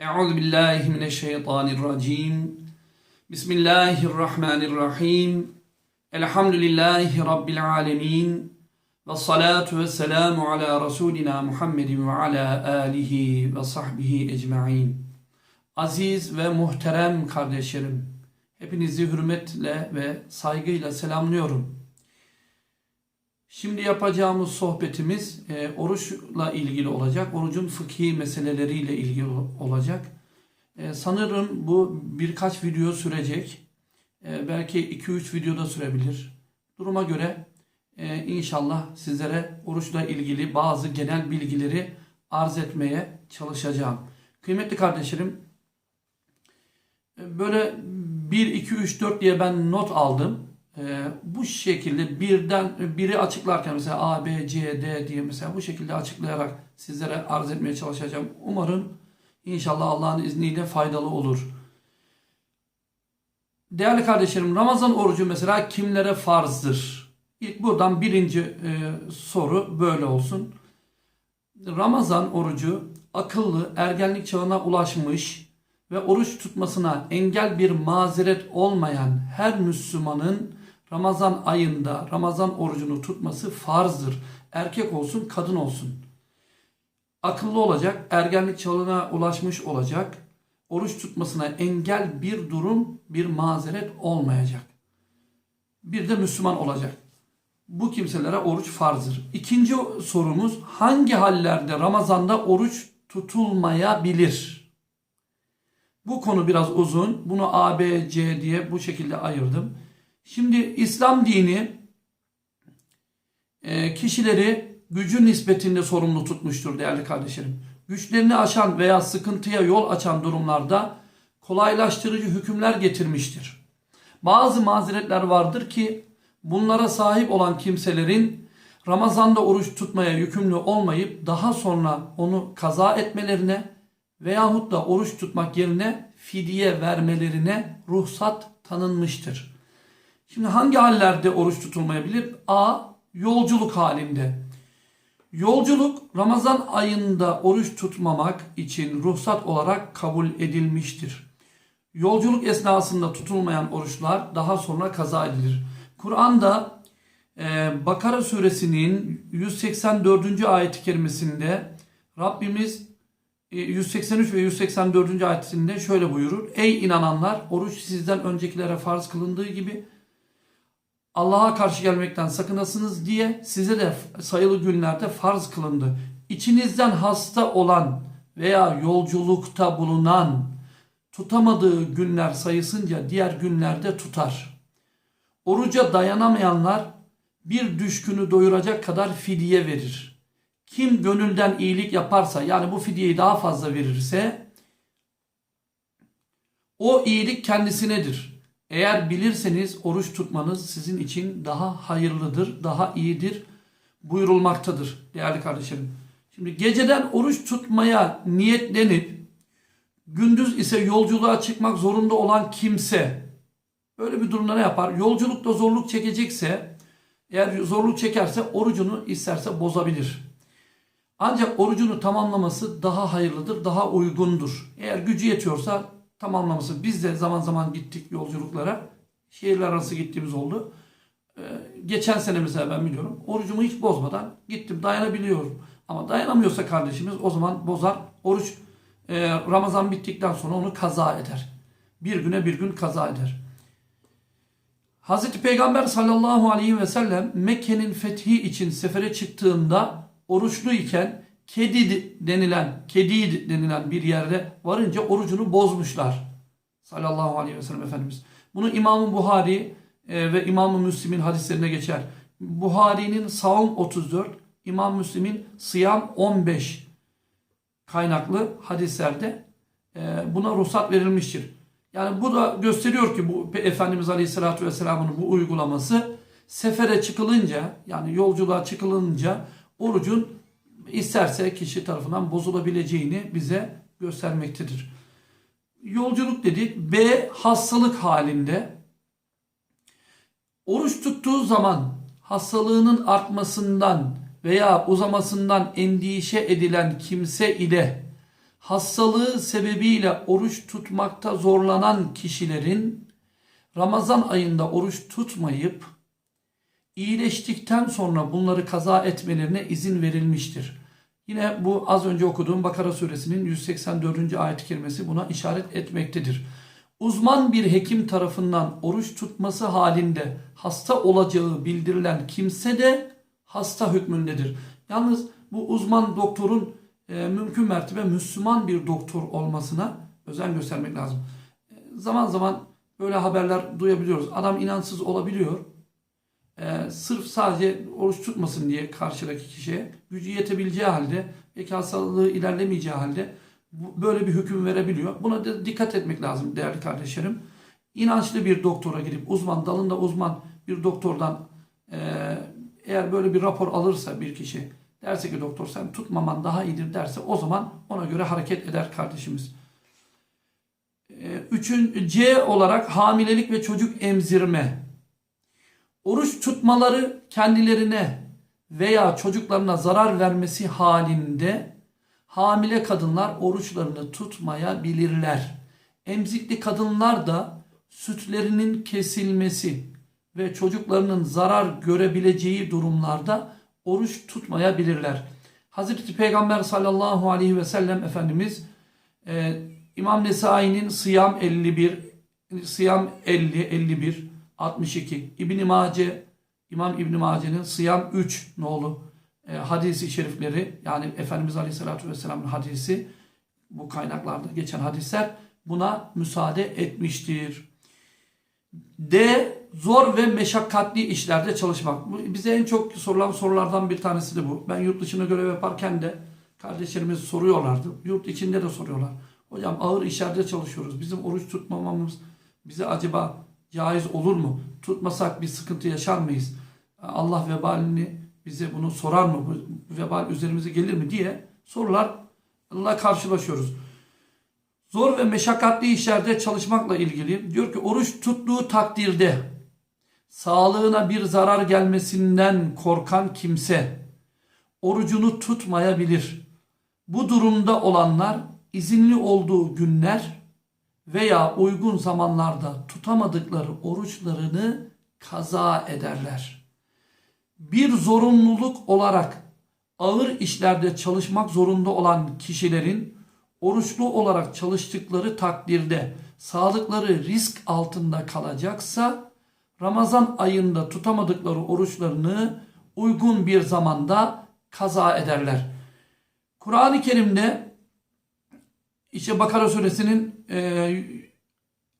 Euzu billahi mineşşeytanirracim. Bismillahirrahmanirrahim. Elhamdülillahi rabbil alamin. Ve salatu ve selamu ala Resulina Muhammedin ve ala alihi ve sahbihi ecmaîn. Aziz ve muhterem kardeşlerim, hepinizi hürmetle ve saygıyla selamlıyorum. Şimdi yapacağımız sohbetimiz e, oruçla ilgili olacak. Orucun fıkhi meseleleriyle ilgili olacak. E, sanırım bu birkaç video sürecek. E, belki 2-3 videoda sürebilir. Duruma göre e, inşallah sizlere oruçla ilgili bazı genel bilgileri arz etmeye çalışacağım. Kıymetli kardeşlerim, e, böyle 1, 2, 3, 4 diye ben not aldım. Ee, bu şekilde birden biri açıklarken mesela A, B, C, D diye mesela bu şekilde açıklayarak sizlere arz etmeye çalışacağım. Umarım inşallah Allah'ın izniyle faydalı olur. Değerli kardeşlerim Ramazan orucu mesela kimlere farzdır? İlk buradan birinci e, soru böyle olsun. Ramazan orucu akıllı ergenlik çağına ulaşmış ve oruç tutmasına engel bir mazeret olmayan her Müslümanın Ramazan ayında Ramazan orucunu tutması farzdır. Erkek olsun, kadın olsun. Akıllı olacak, ergenlik çağına ulaşmış olacak. Oruç tutmasına engel bir durum, bir mazeret olmayacak. Bir de Müslüman olacak. Bu kimselere oruç farzdır. İkinci sorumuz hangi hallerde Ramazan'da oruç tutulmayabilir? Bu konu biraz uzun. Bunu A, B, C diye bu şekilde ayırdım. Şimdi İslam dini e, kişileri gücü nispetinde sorumlu tutmuştur değerli kardeşlerim. Güçlerini aşan veya sıkıntıya yol açan durumlarda kolaylaştırıcı hükümler getirmiştir. Bazı mazeretler vardır ki bunlara sahip olan kimselerin Ramazan'da oruç tutmaya yükümlü olmayıp daha sonra onu kaza etmelerine veyahut da oruç tutmak yerine fidye vermelerine ruhsat tanınmıştır. Şimdi hangi hallerde oruç tutulmayabilir? A. Yolculuk halinde. Yolculuk Ramazan ayında oruç tutmamak için ruhsat olarak kabul edilmiştir. Yolculuk esnasında tutulmayan oruçlar daha sonra kaza edilir. Kur'an'da e, Bakara suresinin 184. ayet-i kerimesinde Rabbimiz 183 e, ve 184. ayetinde şöyle buyurur. Ey inananlar oruç sizden öncekilere farz kılındığı gibi Allah'a karşı gelmekten sakınasınız diye size de sayılı günlerde farz kılındı. İçinizden hasta olan veya yolculukta bulunan tutamadığı günler sayısınca diğer günlerde tutar. Oruca dayanamayanlar bir düşkünü doyuracak kadar fidye verir. Kim gönülden iyilik yaparsa yani bu fidyeyi daha fazla verirse o iyilik kendisinedir. Eğer bilirseniz oruç tutmanız sizin için daha hayırlıdır, daha iyidir buyurulmaktadır değerli kardeşlerim. Şimdi geceden oruç tutmaya niyetlenip gündüz ise yolculuğa çıkmak zorunda olan kimse böyle bir durumda ne yapar? Yolculukta zorluk çekecekse eğer zorluk çekerse orucunu isterse bozabilir. Ancak orucunu tamamlaması daha hayırlıdır, daha uygundur. Eğer gücü yetiyorsa tamamlaması. Biz de zaman zaman gittik yolculuklara. Şehirler arası gittiğimiz oldu. Ee, geçen sene mesela ben biliyorum. Orucumu hiç bozmadan gittim. Dayanabiliyorum. Ama dayanamıyorsa kardeşimiz o zaman bozar. Oruç e, Ramazan bittikten sonra onu kaza eder. Bir güne bir gün kaza eder. Hazreti Peygamber sallallahu aleyhi ve sellem Mekke'nin fethi için sefere çıktığında oruçlu iken kedi denilen, kedi denilen bir yerde varınca orucunu bozmuşlar. Sallallahu aleyhi ve sellem Efendimiz. Bunu İmam-ı Buhari e, ve İmam-ı Müslim'in hadislerine geçer. Buhari'nin Savun 34, İmam Müslim'in Sıyam 15 kaynaklı hadislerde e, buna ruhsat verilmiştir. Yani bu da gösteriyor ki bu Efendimiz Aleyhisselatü Vesselam'ın bu uygulaması sefere çıkılınca yani yolculuğa çıkılınca orucun isterse kişi tarafından bozulabileceğini bize göstermektedir. Yolculuk dedik. B hastalık halinde oruç tuttuğu zaman hastalığının artmasından veya uzamasından endişe edilen kimse ile hastalığı sebebiyle oruç tutmakta zorlanan kişilerin Ramazan ayında oruç tutmayıp iyileştikten sonra bunları kaza etmelerine izin verilmiştir. Yine bu az önce okuduğum Bakara suresinin 184. ayet-i kerimesi buna işaret etmektedir. Uzman bir hekim tarafından oruç tutması halinde hasta olacağı bildirilen kimse de hasta hükmündedir. Yalnız bu uzman doktorun e, mümkün mertebe Müslüman bir doktor olmasına özen göstermek lazım. E, zaman zaman böyle haberler duyabiliyoruz. Adam inançsız olabiliyor. E, sırf sadece oruç tutmasın diye karşıdaki kişiye gücü yetebileceği halde belki hastalığı ilerlemeyeceği halde bu- böyle bir hüküm verebiliyor. Buna da dikkat etmek lazım değerli kardeşlerim. İnançlı bir doktora gidip uzman dalında uzman bir doktordan e, eğer böyle bir rapor alırsa bir kişi derse ki doktor sen tutmaman daha iyidir derse o zaman ona göre hareket eder kardeşimiz. E, üçün C olarak hamilelik ve çocuk emzirme. Oruç tutmaları kendilerine veya çocuklarına zarar vermesi halinde hamile kadınlar oruçlarını tutmayabilirler. Emzikli kadınlar da sütlerinin kesilmesi ve çocuklarının zarar görebileceği durumlarda oruç tutmayabilirler. Hazreti Peygamber sallallahu aleyhi ve sellem Efendimiz e, İmam Nesai'nin Sıyam 51, Sıyam 50, 51, 62, İbn-i Mace, İmam İbn-i Mace'nin Sıyam 3 nolu e, hadisi şerifleri yani Efendimiz Aleyhisselatü Vesselam'ın hadisi bu kaynaklarda geçen hadisler buna müsaade etmiştir. D. Zor ve meşakkatli işlerde çalışmak. Bu bize en çok sorulan sorulardan bir tanesi de bu. Ben yurt dışına görev yaparken de kardeşlerimiz soruyorlardı. Yurt içinde de soruyorlar. Hocam ağır işlerde çalışıyoruz. Bizim oruç tutmamamız bize acaba caiz olur mu? Tutmasak bir sıkıntı yaşar mıyız? Allah vebalini bize bunu sorar mı? Bu vebal üzerimize gelir mi diye sorularla karşılaşıyoruz. Zor ve meşakkatli işlerde çalışmakla ilgili diyor ki oruç tuttuğu takdirde sağlığına bir zarar gelmesinden korkan kimse orucunu tutmayabilir. Bu durumda olanlar izinli olduğu günler veya uygun zamanlarda tutamadıkları oruçlarını kaza ederler. Bir zorunluluk olarak ağır işlerde çalışmak zorunda olan kişilerin oruçlu olarak çalıştıkları takdirde sağlıkları risk altında kalacaksa Ramazan ayında tutamadıkları oruçlarını uygun bir zamanda kaza ederler. Kur'an-ı Kerim'de işte Bakara suresinin e,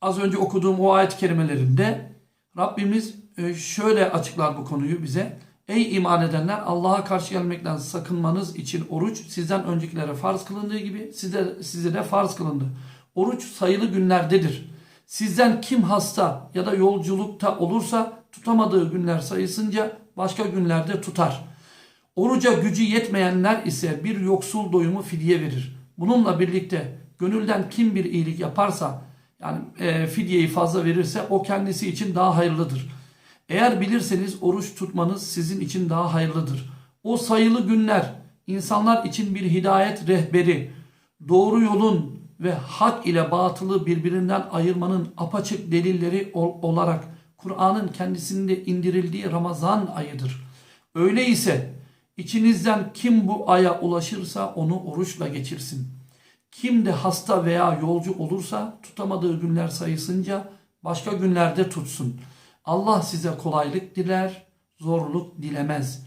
az önce okuduğum o ayet kelimelerinde Rabbimiz e, şöyle açıklar bu konuyu bize. Ey iman edenler Allah'a karşı gelmekten sakınmanız için oruç sizden öncekilere farz kılındığı gibi size, size de farz kılındı. Oruç sayılı günlerdedir. Sizden kim hasta ya da yolculukta olursa tutamadığı günler sayısınca başka günlerde tutar. Oruca gücü yetmeyenler ise bir yoksul doyumu fidye verir. Bununla birlikte gönülden kim bir iyilik yaparsa yani e, fidyeyi fazla verirse o kendisi için daha hayırlıdır. Eğer bilirseniz oruç tutmanız sizin için daha hayırlıdır. O sayılı günler insanlar için bir hidayet rehberi, doğru yolun ve hak ile batılı birbirinden ayırmanın apaçık delilleri ol- olarak Kur'an'ın kendisinde indirildiği Ramazan ayıdır. Öyleyse içinizden kim bu aya ulaşırsa onu oruçla geçirsin. Kim de hasta veya yolcu olursa tutamadığı günler sayısınca başka günlerde tutsun. Allah size kolaylık diler, zorluk dilemez.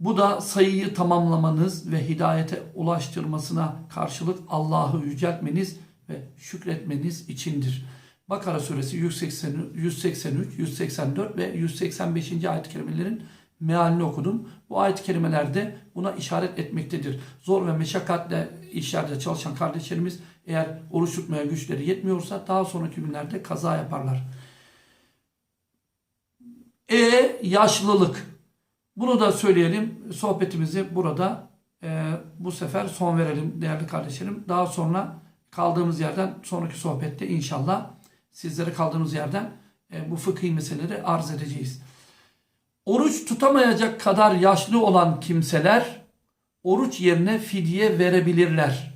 Bu da sayıyı tamamlamanız ve hidayete ulaştırmasına karşılık Allah'ı yüceltmeniz ve şükretmeniz içindir. Bakara suresi 180, 183, 184 ve 185. ayet-i kerimelerin mealini okudum. Bu ayet-i kerimelerde buna işaret etmektedir. Zor ve meşakkatle işlerde çalışan kardeşlerimiz eğer oruç tutmaya güçleri yetmiyorsa daha sonraki günlerde kaza yaparlar. E yaşlılık. Bunu da söyleyelim. Sohbetimizi burada e, bu sefer son verelim değerli kardeşlerim. Daha sonra kaldığımız yerden sonraki sohbette inşallah sizlere kaldığımız yerden e, bu fıkhi meseleleri arz edeceğiz. Oruç tutamayacak kadar yaşlı olan kimseler oruç yerine fidye verebilirler.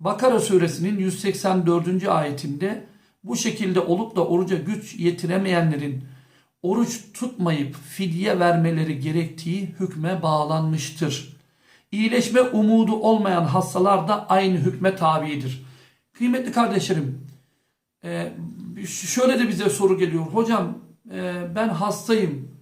Bakara suresinin 184. ayetinde bu şekilde olup da oruca güç yetiremeyenlerin oruç tutmayıp fidye vermeleri gerektiği hükme bağlanmıştır. İyileşme umudu olmayan hastalar da aynı hükme tabidir. Kıymetli kardeşlerim, e, şöyle de bize soru geliyor. Hocam e, ben hastayım.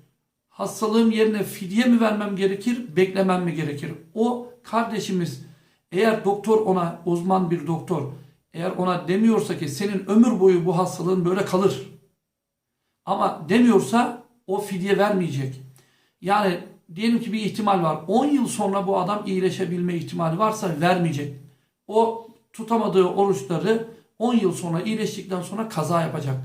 Hastalığım yerine fidye mi vermem gerekir, beklemem mi gerekir? O kardeşimiz eğer doktor ona uzman bir doktor eğer ona demiyorsa ki senin ömür boyu bu hastalığın böyle kalır. Ama demiyorsa o fidye vermeyecek. Yani diyelim ki bir ihtimal var. 10 yıl sonra bu adam iyileşebilme ihtimali varsa vermeyecek. O tutamadığı oruçları 10 yıl sonra iyileştikten sonra kaza yapacak.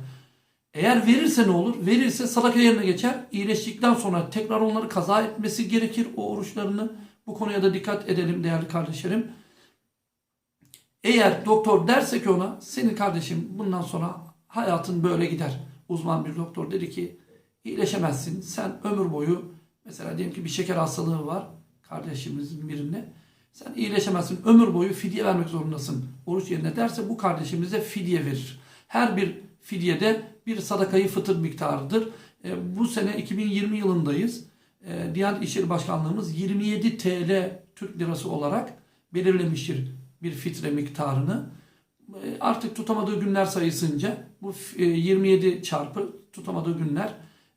Eğer verirse ne olur? Verirse sadaka yerine geçer. İyileştikten sonra tekrar onları kaza etmesi gerekir o oruçlarını. Bu konuya da dikkat edelim değerli kardeşlerim. Eğer doktor derse ki ona senin kardeşim bundan sonra hayatın böyle gider. Uzman bir doktor dedi ki iyileşemezsin. Sen ömür boyu mesela diyelim ki bir şeker hastalığı var kardeşimizin birine. Sen iyileşemezsin. Ömür boyu fidye vermek zorundasın. Oruç yerine derse bu kardeşimize fidye verir. Her bir fidyede bir sadakayı fıtır miktarıdır. E, bu sene 2020 yılındayız. E, Diyanet İşleri Başkanlığımız 27 TL Türk Lirası olarak belirlemiştir bir fitre miktarını. E, Artık tutamadığı günler sayısınca bu e, 27 çarpı tutamadığı günler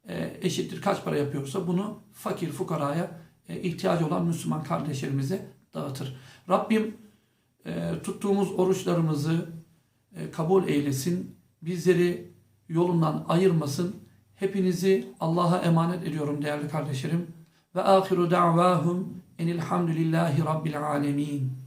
e, eşittir kaç para yapıyorsa bunu fakir fukaraya e, ihtiyacı olan Müslüman kardeşlerimize dağıtır. Rabbim e, tuttuğumuz oruçlarımızı e, kabul eylesin. Bizleri yolundan ayırmasın. Hepinizi Allah'a emanet ediyorum değerli kardeşlerim. Ve ahiru da'vahum enilhamdülillahi rabbil alemin.